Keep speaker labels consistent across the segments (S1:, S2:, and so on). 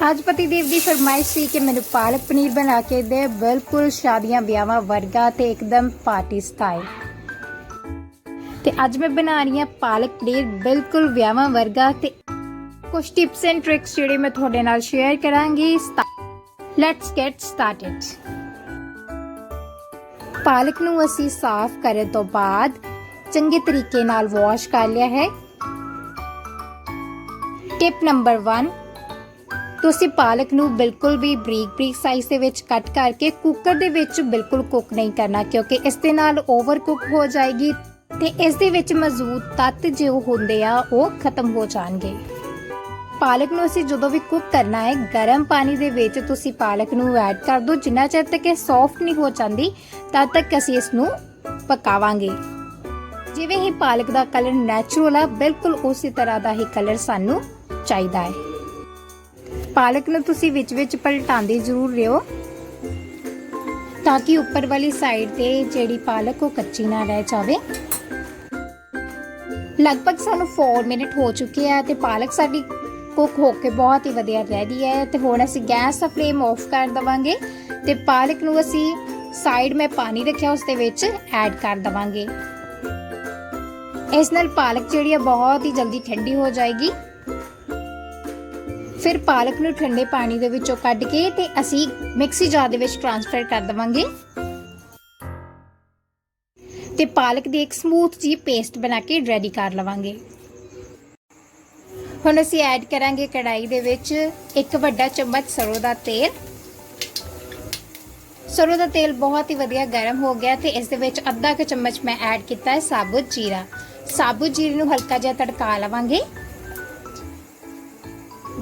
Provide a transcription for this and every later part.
S1: ਅੱਜ ਪਤੀ ਦੇਵ ਦੀ ਫਰਮਾਇਸ਼ ਸੀ ਕਿ ਮੈਨੂੰ ਪਾਲਕ ਪਨੀਰ ਬਣਾ ਕੇ ਦੇ। ਬਿਲਕੁਲ ਸ਼ਾਦੀਆਂ ਵਿਆਹਾਂ ਵਰਗਾ ਤੇ ਇੱਕਦਮ ਪਾਰਟੀ ਸਟਾਈਲ। ਤੇ ਅੱਜ ਮੈਂ ਬਣਾ ਰਹੀ ਹਾਂ ਪਾਲਕ ਪਨੀਰ ਬਿਲਕੁਲ ਵਿਆਹਾਂ ਵਰਗਾ ਤੇ ਕੁਝ ਟਿਪਸ ਐਂਡ ਟ੍ਰਿਕਸ ਜਿਹੜੇ ਮੈਂ ਤੁਹਾਡੇ ਨਾਲ ਸ਼ੇਅਰ ਕਰਾਂਗੀ। ਲੈਟਸ ਗੈਟ ਸਟਾਰਟਡ ਪਾਲਕ ਨੂੰ ਅਸੀਂ ਸਾਫ਼ ਕਰਨ ਤੋਂ ਬਾਅਦ ਚੰਗੇ ਤਰੀਕੇ ਨਾਲ ਵਾਸ਼ ਕਰ ਲਿਆ ਹੈ। ਟਿਪ ਨੰਬਰ 1 ਤੁਸੀਂ ਪਾਲਕ ਨੂੰ ਬਿਲਕੁਲ ਵੀ ਬਰੀਕ ਬਰੀਕ ਸਾਈਜ਼ ਦੇ ਵਿੱਚ ਕੱਟ ਕਰਕੇ ਕੁੱਕਰ ਦੇ ਵਿੱਚ ਬਿਲਕੁਲ ਕੁੱਕ ਨਹੀਂ ਕਰਨਾ, ਕਿਉਂਕਿ ਇਸ ਦੇ ਨਾਲ ਓਵਰ ਕੁੱਕ ਹੋ ਜਾਏਗੀ ਤੇ ਇਸ ਦੇ ਵਿੱਚ ਮੌਜੂਦ ਤੱਤ ਜੋ ਹੁੰਦੇ ਆ, ਉਹ ਖਤਮ ਹੋ ਜਾਣਗੇ। ਪਾਲਕ ਨੂੰ ਅਸੀਂ ਜਦੋਂ ਵੀ ਕੁੱਕ ਕਰਨਾ ਹੈ, ਗਰਮ ਪਾਣੀ ਦੇ ਵਿੱਚ ਤੁਸੀਂ ਪਾਲਕ ਨੂੰ ਐਡ ਕਰ ਦਿਓ। ਜਿੰਨਾ ਚਿਰ ਤੱਕ ਇਹ ਸੌਫਟ ਨਹੀਂ ਹੋ ਜਾਂਦੀ, ਤਦ ਤੱਕ ਅਸੀਂ ਇਸ ਨੂੰ ਪਕਾਵਾਂਗੇ। ਜਿਵੇਂ ਹੀ ਪਾਲਕ ਦਾ ਕਲਰ ਨੈਚੁਰਲ ਆ, ਬਿਲਕੁਲ ਉਸੇ ਤਰ੍ਹਾਂ ਦਾ ਹੀ ਕਲਰ ਸਾਨੂੰ ਚਾਹੀਦਾ ਹੈ। ਪਾਲਕ ਨੂੰ ਤੁਸੀਂ ਵਿੱਚ ਵਿੱਚ ਪਲਟਾਉਂਦੇ ਜ਼ਰੂਰ ਰਹੋ, ਤਾਂ ਕਿ ਉੱਪਰ ਵਾਲੀ ਸਾਈਡ ਤੇ ਜਿਹੜੀ ਪਾਲਕ ਉਹ ਕੱਚੀ ਨਾ ਰਹਿ ਜਾਵੇ। ਲਗਭਗ ਸਾਨੂੰ 4 ਮਿੰਟ ਹੋ ਚੁੱਕੇ ਆ ਤੇ ਪਾਲਕ ਸਾਡੀ ਕੁੱਕ ਹੋ ਕੇ ਬਹੁਤ ਹੀ ਵਧੀਆ ਰੈਡੀ ਹੈ ਤੇ ਹੁਣ ਅਸੀਂ ਗੈਸ ਦਾ ਫਲੇਮ ਆਫ ਕਰ ਦਵਾਂਗੇ ਤੇ ਪਾਲਕ ਨੂੰ ਅਸੀਂ ਸਾਈਡ ਮੈਂ ਪਾਣੀ ਰੱਖਿਆ ਉਸ ਦੇ ਵਿੱਚ ਐਡ ਕਰ ਦਵਾਂਗੇ। ਇਸ ਨਾਲ ਪਾਲਕ ਜਿਹੜੀ ਆ ਬਹੁਤ ਹੀ ਜਲਦੀ ਠੰਡੀ ਹੋ ਜਾਏਗੀ। ਫਿਰ ਪਾਲਕ ਨੂੰ ਠੰਡੇ ਪਾਣੀ ਦੇ ਵਿੱਚੋਂ ਕੱਢ ਕੇ ਤੇ ਅਸੀਂ ਮਿਕਸੀ ਜਾਰ ਦੇ ਵਿੱਚ ਟ੍ਰਾਂਸਫਰ ਕਰ ਦਵਾਂਗੇ। ਤੇ ਪਾਲਕ ਦੀ ਇੱਕ ਸਮੂਥ ਜੀ ਪੇਸਟ ਬਣਾ ਕੇ ਰੈਡੀ ਕਰ ਲਵਾਂਗੇ। ਹੁਣ ਅਸੀਂ ਐਡ ਕਰਾਂਗੇ ਕੜਾਈ ਦੇ ਵਿੱਚ ਇੱਕ ਵੱਡਾ ਚਮਚ ਸਰੋਂ ਦਾ ਤੇਲ। ਸਰੋਂ ਦਾ ਤੇਲ ਬਹੁਤ ਹੀ ਵਧੀਆ ਗਰਮ ਹੋ ਗਿਆ ਤੇ ਇਸ ਦੇ ਵਿੱਚ ਅੱਧਾ ਕੁ ਚਮਚ ਮੈਂ ਐਡ ਕੀਤਾ ਹੈ ਸਾਬੁਤ ਜੀਰਾ। ਸਾਬੁਤ ਜੀਰੇ ਨੂੰ ਹਲਕਾ ਜਿਹਾ ਤੜਕਾ ਲਵਾਂਗੇ।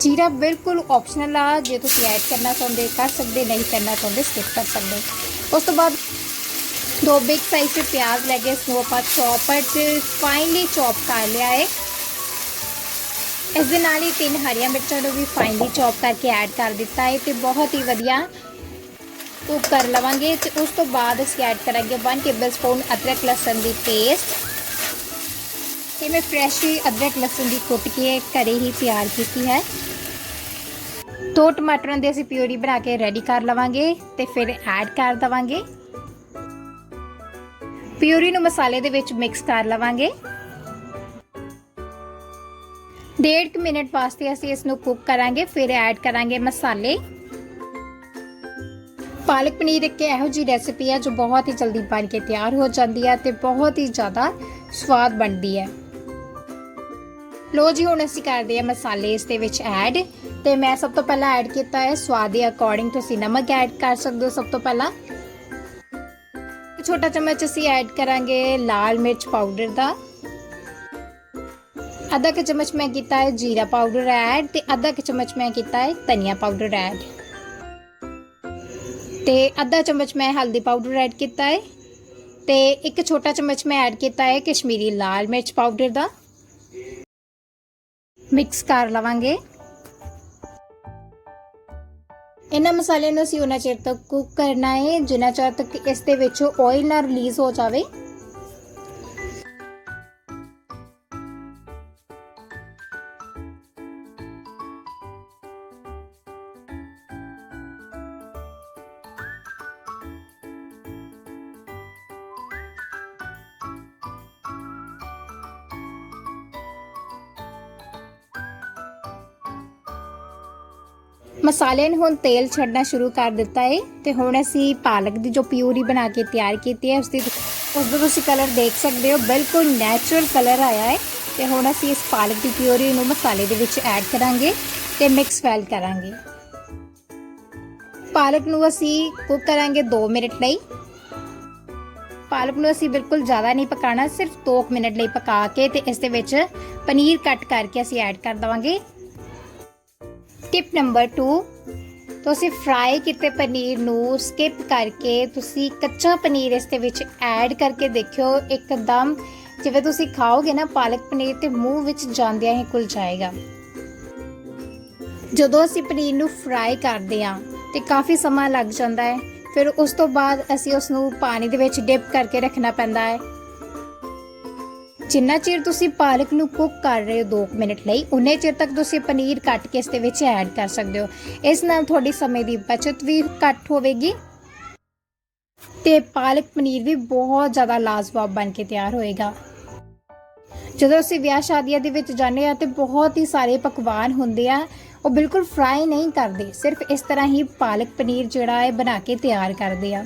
S1: ਜੀਰਾ ਬਿਲਕੁਲ ਆਪਸ਼ਨਲ ਆ। ਜੇ ਤੁਸੀਂ ਐਡ ਕਰਨਾ ਚਾਹੁੰਦੇ, ਕਰ ਸਕਦੇ, ਨਹੀਂ ਕਰਨਾ ਚਾਹੁੰਦੇ ਸਕਿਪ ਕਰ ਸਕਦੇ। ਉਸ ਤੋਂ ਬਾਅਦ ਦੋ ਬਿਗ ਸਾਈਜ਼ ਦੇ ਪਿਆਜ਼ ਲੈ ਕੇ ਇਸ ਨੂੰ ਆਪਾਂ ਚੌਪਰ 'ਚ ਫਾਈਨਲੀ ਚੌਪ ਕਰ ਲਿਆ ਹੈ ਇਸ ਦੇ ਨਾਲ ਹੀ ਤਿੰਨ ਹਰੀਆਂ ਮਿਰਚਾਂ ਨੂੰ ਵੀ ਫਾਈਨਲੀ ਚੌਪ ਕਰਕੇ ਐਡ ਕਰ ਦਿੱਤਾ ਹੈ ਤੇ ਬਹੁਤ ਹੀ ਵਧੀਆ ਕੁੱਕ ਕਰ ਲਵਾਂਗੇ ਤੇ ਉਸ ਤੋਂ ਬਾਅਦ ਅਸੀਂ ਐਡ ਕਰਾਂਗੇ 1 ਟੇਬਲਸਪੂਨ ਅਦਰਕ ਲਸਣ ਦੀ ਪੇਸਟ ਤੇ ਮੈਂ ਫਰੈਸ਼ ਅਦਰਕ ਲਸਣ ਦੀ ਕੁੱਟ ਕੇ ਘਰੇ ਹੀ ਤਿਆਰ ਕੀਤੀ ਹੈ। ਦੋ ਟਮਾਟਰਾਂ ਦੀ ਅਸੀਂ ਪਿਊਰੀ ਬਣਾ ਕੇ ਰੈਡੀ ਕਰ ਲਵਾਂਗੇ ਤੇ ਫਿਰ ਐਡ ਕਰ ਦਵਾਂਗੇ। ਪਿਊਰੀ ਨੂੰ ਮਸਾਲੇ ਦੇ ਵਿੱਚ ਮਿਕਸ ਕਰ ਲਵਾਂਗੇ। ਡੇਢ ਕੁ ਮਿੰਟ ਵਾਸਤੇ ਅਸੀਂ ਇਸ ਨੂੰ ਕੁੱਕ ਕਰਾਂਗੇ, ਫਿਰ ਐਡ ਕਰਾਂਗੇ ਮਸਾਲੇ। ਪਾਲਕ ਪਨੀਰ ਇੱਕ ਇਹੋ ਜੀ ਰੈਸਿਪੀ ਹੈ ਜੋ ਬਹੁਤ ਹੀ ਜਲਦੀ ਬਣ ਕੇ ਤਿਆਰ ਹੋ ਜਾਂਦੀ ਹੈ ਤੇ ਬਹੁਤ ਹੀ ਜ਼ਿਆਦਾ ਸਵਾਦ ਬਣਦੀ ਹੈ। ਲੋ ਜੀ, ਹੁਣ ਅਸੀਂ ਕਰਦੇ ਹਾਂ ਮਸਾਲੇ ਇਸ ਦੇ ਵਿੱਚ ਐਡ ਤੇ ਮੈਂ ਸਭ ਤੋਂ ਪਹਿਲਾਂ ਐਡ ਕੀਤਾ ਹੈ ਸਵਾਦ ਦੇ ਅਕੋਰਡਿੰਗ ਤੁਸੀਂ ਨਮਕ ਐਡ ਕਰ ਸਕਦੇ ਹੋ ਸਭ ਤੋਂ ਪਹਿਲਾਂ ਛੋਟਾ ਚਮਚ ਅਸੀਂ ਐਡ ਕਰਾਂਗੇ ਲਾਲ ਮਿਰਚ ਪਾਊਡਰ ਦਾ ਅੱਧਾ ਕੁ ਚਮਚ ਮੈਂ ਕੀਤਾ ਹੈ ਜੀਰਾ ਪਾਊਡਰ ਐਡ ਤੇ ਅੱਧਾ ਕੁ ਚਮਚ ਮੈਂ ਕੀਤਾ ਹੈ ਧਨੀਆ ਪਾਊਡਰ ਐਡ ਤੇ ਅੱਧਾ ਚਮਚ ਮੈਂ ਹਲਦੀ ਪਾਊਡਰ ਐਡ ਕੀਤਾ ਹੈ ਤੇ ਇੱਕ ਛੋਟਾ ਚਮਚ ਮੈਂ ਐਡ ਕੀਤਾ ਹੈ ਕਸ਼ਮੀਰੀ ਲਾਲ ਮਿਰਚ ਪਾਊਡਰ ਦਾ ਮਿਕਸ ਕਰ ਲਵਾਂਗੇ ਇਹਨਾਂ ਮਸਾਲਿਆਂ ਨੂੰ ਅਸੀਂ ਉਹਨਾਂ ਚਿਰ ਤੱਕ ਕੁੱਕ ਕਰਨਾ ਹੈ। ਜਿੰਨਾ ਚਿਰ ਤੱਕ ਇਸ ਦੇ ਵਿੱਚੋਂ ਆਇਲ ਨਾ ਰਿਲੀਜ਼ ਹੋ ਜਾਵੇ ਮਸਾਲੇ ਨੇ ਹੁਣ ਤੇਲ ਛੱਡਣਾ ਸ਼ੁਰੂ ਕਰ ਦਿੱਤਾ ਹੈ ਤੇ ਹੁਣ ਅਸੀਂ ਪਾਲਕ ਦੀ ਜੋ ਪਿਊਰੀ ਬਣਾ ਕੇ ਤਿਆਰ ਕੀਤੀ ਹੈ ਉਸ ਦੀ ਉਸ ਦਾ ਤੁਸੀਂ ਕਲਰ ਦੇਖ ਸਕਦੇ ਹੋ, ਬਿਲਕੁਲ ਨੈਚੁਰਲ ਕਲਰ ਆਇਆ ਹੈ ਤੇ ਹੁਣ ਅਸੀਂ ਇਸ ਪਾਲਕ ਦੀ ਪਿਊਰੀ ਨੂੰ ਮਸਾਲੇ ਦੇ ਵਿੱਚ ਐਡ ਕਰਾਂਗੇ ਤੇ ਮਿਕਸ ਵੈਲ ਕਰਾਂਗੇ। ਪਾਲਕ ਨੂੰ ਅਸੀਂ ਕੁੱਕ ਕਰਾਂਗੇ 2 ਮਿੰਟ ਲਈ। ਪਾਲਕ ਨੂੰ ਅਸੀਂ ਬਿਲਕੁਲ ਜ਼ਿਆਦਾ ਨਹੀਂ ਪਕਾਣਾ ਸਿਰਫ 2 ਮਿੰਟ ਲਈ ਪਕਾ ਕੇ ਤੇ ਇਸ ਦੇ ਵਿੱਚ ਪਨੀਰ ਕੱਟ ਕਰਕੇ ਅਸੀਂ ਐਡ ਕਰ ਦਵਾਂਗੇ। ਟਿਪ ਨੰਬਰ 2 ਤੁਸੀਂ ਫਰਾਈ ਕੀਤੇ ਪਨੀਰ ਨੂੰ ਸਕਿਪ ਕਰਕੇ ਤੁਸੀਂ ਕੱਚਾ ਪਨੀਰ ਇਸ ਦੇ ਵਿੱਚ ਐਡ ਕਰਕੇ ਦੇਖਿਓ, ਇੱਕਦਮ ਜਿਵੇਂ ਤੁਸੀਂ ਖਾਓਗੇ ਨਾ, ਪਾਲਕ ਪਨੀਰ ਤੇ ਮੂੰਹ ਵਿੱਚ ਜਾਂਦਿਆਂ ਹੀ ਘੁਲ ਜਾਏਗਾ। ਜਦੋਂ ਅਸੀਂ ਪਨੀਰ ਨੂੰ ਫਰਾਈ ਕਰਦੇ ਹਾਂ ਤੇ ਕਾਫੀ ਸਮਾਂ ਲੱਗ ਜਾਂਦਾ ਹੈ, ਫਿਰ ਉਸ ਤੋਂ ਬਾਅਦ ਅਸੀਂ ਉਸ ਨੂੰ ਪਾਣੀ ਦੇ ਵਿੱਚ ਡਿਪ ਕਰਕੇ ਰੱਖਣਾ ਪੈਂਦਾ ਹੈ। ਜਿੰਨਾ ਚਿਰ ਤੁਸੀਂ ਪਾਲਕ ਨੂੰ ਕੁੱਕ ਕਰ ਰਹੇ ਹੋ 2 ਮਿੰਟ ਲਈ, ਉਨੇ ਚਿਰ ਤੱਕ ਤੁਸੀਂ ਪਨੀਰ ਕੱਟ ਕੇ ਇਸ ਦੇ ਵਿੱਚ ਐਡ ਕਰ ਸਕਦੇ ਹੋ। ਇਸ ਨਾਲ ਤੁਹਾਡੀ ਸਮੇਂ ਦੀ ਬਚਤ ਵੀ ਘੱਟ ਹੋਵੇਗੀ ਤੇ ਪਾਲਕ ਪਨੀਰ ਵੀ ਬਹੁਤ ਜ਼ਿਆਦਾ ਲਾਜਵਾਬ ਬਣ ਕੇ ਤਿਆਰ ਹੋਏਗਾ। ਜਦੋਂ ਅਸੀਂ ਵਿਆਹ ਸ਼ਾਦੀਆਂ ਦੇ ਵਿੱਚ ਜਾਂਦੇ ਆ ਤੇ ਬਹੁਤ ਹੀ ਸਾਰੇ ਪਕਵਾਨ ਹੁੰਦੇ ਆ, ਉਹ ਬਿਲਕੁਲ ਫਰਾਈ ਨਹੀਂ ਕਰਦੇ, ਸਿਰਫ ਇਸ ਤਰ੍ਹਾਂ ਹੀ ਪਾਲਕ ਪਨੀਰ ਜਿਹੜਾ ਹੈ ਬਣਾ ਕੇ ਤਿਆਰ ਕਰਦੇ ਆ।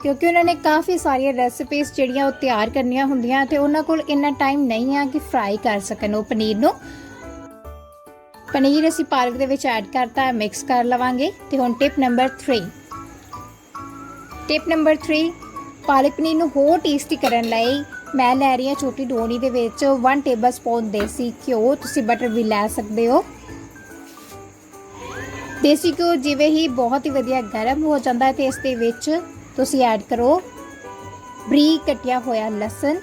S1: ਕਿਉਂਕਿ ਉਹਨਾਂ ਨੇ ਕਾਫੀ ਸਾਰੀਆਂ ਰੈਸਪੀਜ਼ ਜਿਹੜੀਆਂ ਉਹ ਤਿਆਰ ਕਰਨੀਆਂ ਹੁੰਦੀਆਂ ਤੇ ਉਹਨਾਂ ਕੋਲ ਇੰਨਾ ਟਾਈਮ ਨਹੀਂ ਆ ਕਿ ਫਰਾਈ ਕਰ ਸਕਣ ਉਹ ਪਨੀਰ ਨੂੰ। ਪਨੀਰ ਅਸੀਂ ਪਾਲਕ ਦੇ ਵਿੱਚ ਐਡ ਕਰਤਾ ਮਿਕਸ ਕਰ ਲਵਾਂਗੇ ਤੇ ਹੁਣ ਟਿਪ ਨੰਬਰ 3 ਟਿਪ ਨੰਬਰ 3 ਪਾਲਕ ਪਨੀਰ ਨੂੰ ਹੋਰ ਟੇਸਟੀ ਕਰਨ ਲਈ ਮੈਂ ਲੈ ਰਹੀ ਹਾਂ ਛੋਟੀ ਡੋਣੀ ਦੇ ਵਿੱਚ 1 ਟੇਬਲਸਪੂਨ ਦੇਸੀ ਘਿਓ। ਤੁਸੀਂ ਬਟਰ ਵੀ ਲੈ ਸਕਦੇ ਹੋ। ਦੇਸੀ ਘਿਓ ਜਿਵੇਂ ਹੀ ਬਹੁਤ ਹੀ ਵਧੀਆ ਗਰਮ ਹੋ ਜਾਂਦਾ ਹੈ ਤੇ ਇਸ ਦੇ ਵਿੱਚ ਤੁਸੀਂ ਐਡ ਕਰੋ। ਬਰੀਕ ਕਟਿਆ ਹੋਇਆ ਲਸਣ।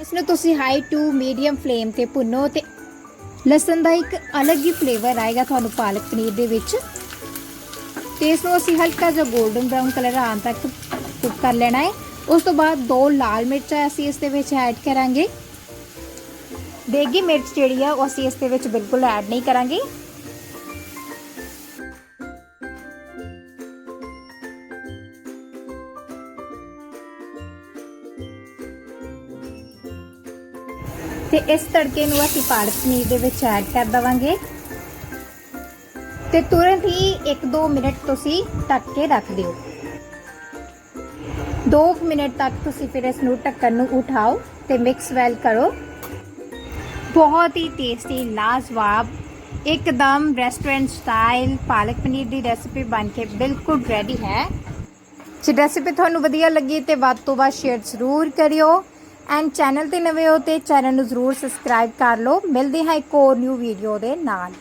S1: ਇਸ ਨੂੰ ਤੁਸੀਂ ਹਾਈ ਟੂ ਮੀਡੀਅਮ ਫਲੇਮ ਤੇ ਭੁੰਨੋ ਤੇ ਲਸਣ ਦਾ ਇੱਕ ਅਲੱਗ ਹੀ ਫਲੇਵਰ ਆਏਗਾ ਤੁਹਾਨੂੰ ਪਾਲਕ ਪਨੀਰ ਦੇ ਵਿੱਚ। ਤੇ ਇਸ ਨੂੰ ਅਸੀਂ ਹਲਕਾ ਜਿਹਾ 골ਡਨ ਬ੍ਰਾਊਨ ਕਲਰ ਆਉਣ ਤੱਕ ਕੁੱਕ ਕਰ ਲੈਣਾ ਹੈ। ਉਸ ਤੋਂ ਬਾਅਦ ਦੋ ਲਾਲ ਮਿਰਚਾਂ ਅਸੀਂ ਇਸ ਦੇ ਵਿੱਚ ਐਡ ਕਰਾਂਗੇ। ਦੇਗੀ ਮਿਰਚ ਜਿਹੜੀ ਆ, ਉਹ ਅਸੀਂ ਇਸ ਦੇ ਵਿੱਚ ਬਿਲਕੁਲ ਐਡ ਨਹੀਂ ਕਰਾਂਗੇ। ਤੇ ਇਸ ਤੜਕੇ ਨੂੰ ਅਸੀਂ ਪਾਲਕ ਪਨੀਰ ਦੇ ਵਿੱਚ ਐਡ ਕਰ ਦਵਾਂਗੇ। ਤੇ ਤੁਰੰਤ ਹੀ 1-2 ਮਿੰਟ ਤੁਸੀਂ ਢੱਕ ਕੇ ਰੱਖ ਦਿਓ। 2 ਮਿੰਟ ਤੱਕ ਤੁਸੀਂ ਫਿਰ ਇਸ ਨੂੰ ਢੱਕਣ ਨੂੰ ਉਠਾਓ ਤੇ ਮਿਕਸ ਵੈਲ ਕਰੋ। ਬਹੁਤ ਹੀ ਟੇਸਟੀ ਲਾਜਵਾਬ, ਇੱਕਦਮ ਰੈਸਟੋਰੈਂਟ ਸਟਾਈਲ ਪਾਲਕ ਪਨੀਰ ਦੀ ਰੈਸਿਪੀ ਬਣ ਕੇ ਬਿਲਕੁਲ ਰੈਡੀ ਹੈ। ਜੇ ਰੈਸਿਪੀ ਤੁਹਾਨੂੰ ਵਧੀਆ ਲੱਗੀ ਤੇ ਵੱਧ ਤੋਂ ਵੱਧ ਸ਼ੇਅਰ ਜ਼ਰੂਰ ਕਰਿਓ। ਐਂਡ ਚੈਨਲ ਤੇ ਨਵੇਂ ਹੋ ਤੇ ਚੈਨਲ ਨੂੰ ਜ਼ਰੂਰ ਸਬਸਕ੍ਰਾਈਬ ਕਰ ਲਓ। ਮਿਲਦੇ ਹਾਂ ਇੱਕ ਹੋਰ ਨਿਊ ਵੀਡੀਓ ਦੇ ਨਾਲ।